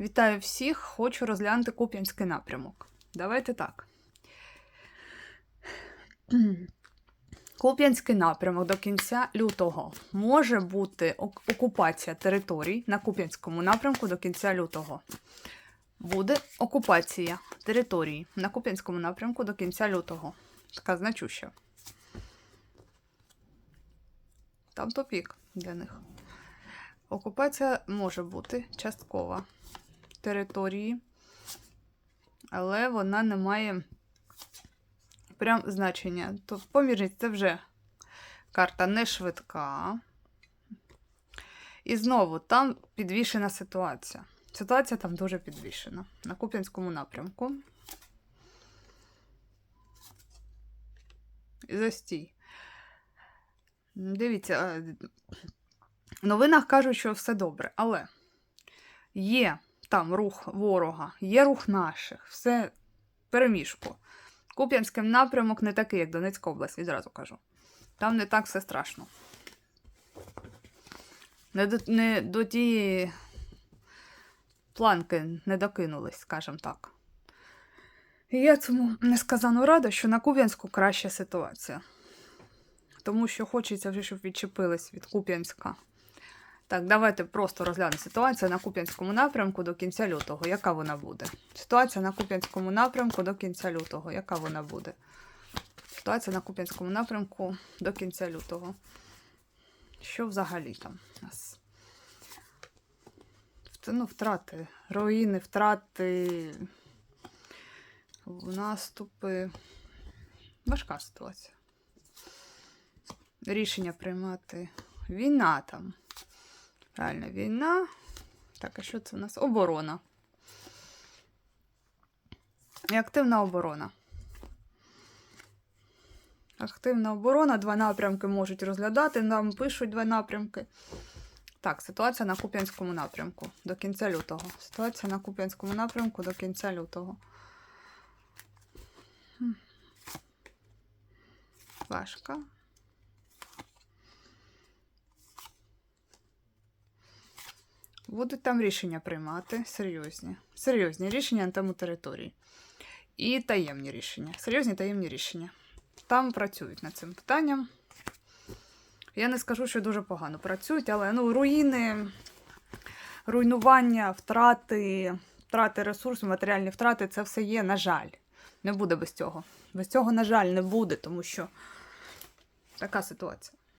Вітаю всіх! Хочу розглянути Куп'янський напрямок. Давайте так. Куп'янський напрямок до кінця лютого може бути окупація територій на Куп'янському напрямку до кінця лютого. Буде окупація території на Куп'янському напрямку до кінця лютого. Така значуща. Там топік для них. Окупація може бути часткова території, але вона не має прям значення. То помірність це вже карта не швидка. І знову там підвішена ситуація. Ситуація там дуже підвішена. На Куп'янському напрямку. Застій. Дивіться, в новинах кажуть, що все добре, але є там рух ворога, є рух наших, все переміжку. Куп'янський напрямок не такий, як Донецька область, відразу кажу. Там не так все страшно. Не до, не до тієї планки не докинулись, скажімо так. І я цьому несказано рада, що на Куп'янську краща ситуація. Тому що хочеться вже, щоб відчепились від Куп'янська. Так, давайте просто розглянемо ситуацію на Куп'янському напрямку до кінця лютого. Яка вона буде? Ситуація на Куп'янському напрямку до кінця лютого. Яка вона буде? Ситуація на Куп'янському напрямку до кінця лютого. Що взагалі там у нас? Ну, втрати, руїни, втрати, наступи. Важка ситуація. Рішення приймати. Війна там. Правильно, війна. Так, а що це у нас? Оборона. І активна оборона. Активна оборона, два напрямки можуть розглядати. Нам пишуть два напрямки. Так, ситуація на Куп'янському напрямку до кінця лютого. Ситуація на Куп'янському напрямку до кінця лютого. Важка. Будуть там рішення приймати серйозні. Серйозні рішення на тему території. І таємні рішення. Серйозні таємні рішення. Там працюють над цим питанням. Я не скажу, що дуже погано працюють, але ну, руїни, руйнування, втрати, втрати ресурсів, матеріальні втрати це все є, на жаль. Не буде без цього. Без цього, на жаль, не буде, тому що така ситуація.